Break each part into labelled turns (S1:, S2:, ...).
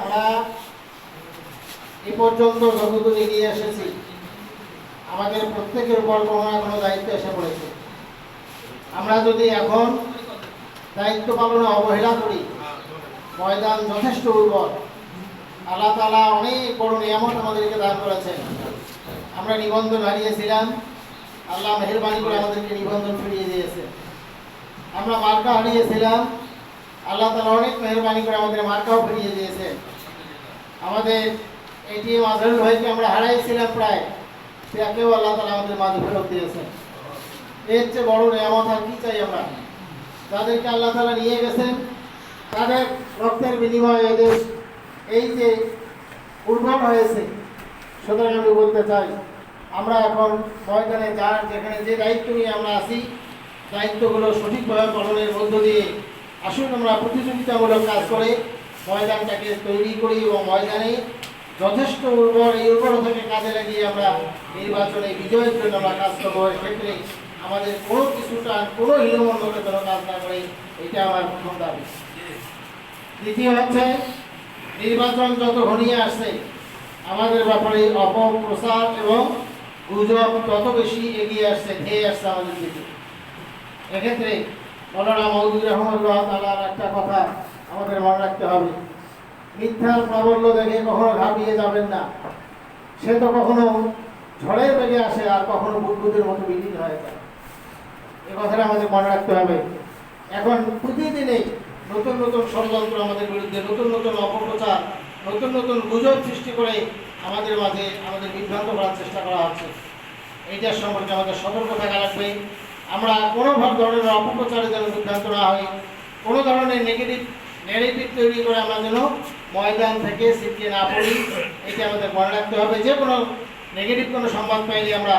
S1: আমরা এ পর্যন্ত এসেছি। আমাদের প্রত্যেকের উপর কোনো না কোনো দায়িত্ব এসে পড়েছে। আমরা যদি এখন দায়িত্ব পালনে অবহেলা করি, ময়দান যথেষ্ট উর্বর। আল্লাহ তালা অনেক বড় নিয়ামত আমাদেরকে দান করেছেন। আমরা নিবন্ধন হারিয়েছিলাম। আল্লাহ মেহরবানি করে আমাদেরকে নিবন্ধন ফিরিয়ে দিয়েছে। আমরা মার্কা হারিয়েছিলাম। আল্লাহ তালা অনেক মেহরবানি করে আমাদের মার্কাও ফিরিয়ে দিয়েছে। আমাদের এটিএম আজহারুল ভাইকে আমরা হারাইছিলাম প্রায়। তাকেও আল্লাহ তালা আমাদের মাঝে ফেরত দিয়েছেন এর চেয়ে বড় নিয়ামত আর কি চাই আমরা? যাদেরকে আল্লাহ তালা নিয়ে গেছেন, তাদের রক্তের বিনিময়ে এদের এই যে উর্বর হয়েছে, সুতরাং আমি বলতে চাই, আমরা এখন ময়দানে যার যেখানে যে দায়িত্ব নিয়ে আমরা আসি দায়িত্বগুলো সঠিকভাবে পালনের মধ্য দিয়ে আসুন আমরা প্রতিযোগিতামূলক কাজ করে ময়দানটাকে তৈরি করি এবং ময়দানে যথেষ্ট উর্বর এই উর্বরতাকে কাজে লাগিয়ে আমরা নির্বাচনে বিজয়ের জন্য আমরা কাজ করব। ক্ষেত্রে আমাদের কোনো কিছুটা, কোনো হীনমন্ডকে যেন কাজ না করে এটা আমার প্রথম দাবি। দ্বিতীয় হচ্ছে, নির্বাচন যত ঘনিয়ে আসছে, আমাদের ব্যাপারে অপপ্রচার এবং গুজব তত বেশি এগিয়ে আসছে ধেয়ে আসছে আমাদের দিকে। এক্ষেত্রে একটা কথা আমাদের মনে রাখতে হবে। মিথ্যার প্রাবল্য দেখে কখনো ঘাবিয়ে যাবেন না। সে তো কখনো ঝড়ের বেগে আসে আর কখনো বুদ্বুদের মতো বিলীন হয়ে যায়। এ কথাটা আমাদের মনে রাখতে হবে। এখন প্রতিদিনই নতুন নতুন ষড়যন্ত্র আমাদের বিরুদ্ধে, নতুন নতুন অপপ্রচার, নতুন নতুন গুজব সৃষ্টি করে আমাদের মাঝে আমাদের বিভ্রান্ত করার চেষ্টা করা হচ্ছে। এইটার সম্পর্কে আমাদের সতর্ক থাকা লাগবে। আমরা কোনো ধরনের অপপ্রচারে যেন বিভ্রান্ত না হই। কোনো ধরনের নেগেটিভ নেগেটিভ তৈরি করে আমরা যেন ময়দান থেকে ছিটকে না পড়ি, এটা আমাদের মনে রাখতে হবে। যে কোনো নেগেটিভ কোনো সংবাদ পাইলে আমরা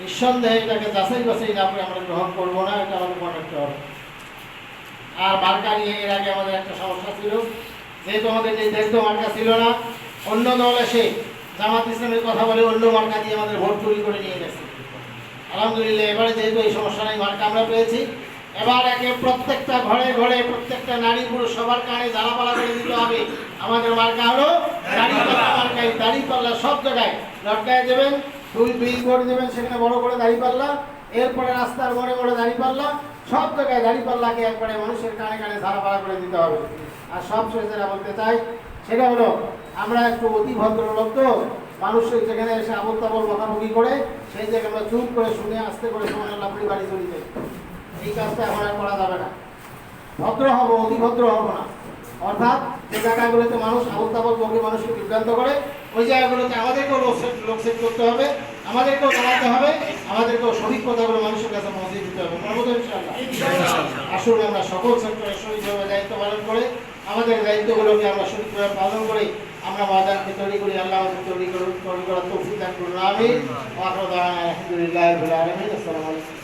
S1: নিঃসন্দেহে এটাকে যাচাই বাছাই না করে আমরা গ্রহণ করব না, এটা আমাদের মনে রাখতে হবে। আর মার্কা নিয়ে এর আগে আমাদের একটা সমস্যা ছিল। যেহেতু আমাদের নির্ধারিত মার্কা ছিল না, অন্য দল এসে জামাত ইসলামের কথা বলে অন্য মার্কা দিয়ে আমাদের ভোট চুরি করে নিয়ে গেছে। আলহামদুলিল্লাহ, এবারে যেহেতু এই সমস্যা নাই, মার্কা আমরা পেয়েছি। এবার একে প্রত্যেকটা ঘরে ঘরে প্রত্যেকটা নারী পুরুষ সবার কানে জ্বালাপালা করে দিতে হবে। আমাদের মার্কা হলো দাড়িপাল্লা মার্কাই, দাড়িপাল্লা সব জায়গায়। লটকায় দেবেন, দুই দুই করে দেবেন, সেখানে বড় করে দাড়িপাল্লা, এরপরে রাস্তার মোড়ে মোড়ে দাড়িপাল্লা, সব জায়গায় দাঁড়িপাল্লাকে একবারে মানুষের কানে কানে ঝাড়াপাড়া করে দিতে হবে। আর সব যেটা বলতে চাই, সেটা হলো, আমরা একটু অতি ভদ্রলোক তো মানুষের যেখানে এসে আবল তাবল বকাবকি করে, সেই জায়গায় আমরা চুপ করে শুনে আসতে করে সময় লাফড়ি বাড়ি চলে যাই এই কাজটা এখন আর করা যাবে না। ভদ্র হব, অতি ভদ্র হব না। অর্থাৎ যে জায়গাগুলোতে মানুষ আবল তাবল বকে মানুষকে বিভ্রান্ত করে। ওই জায়গাগুলোতে আমাদেরকেও লোক সেট লোক সেট করতে হবে, আমাদেরকেও জানাতে হবে, আমাদেরকেও সঠিক কথাগুলো মানুষের কাছে পৌঁছে দিতে হবে। আসুন আমরা সকল সেক্টরে সঠিকভাবে দায়িত্ব পালন করে, আমাদের দায়িত্বগুলোকে আমরা সঠিকভাবে পালন করে আমরা ময়দানকে তৈরি করি। আল্লাহ তৈরি করুন তৈরি করার তৌফিক দান করুন। আমি আলহামদুলিল্লাহ আসসালামু আলাইকুম।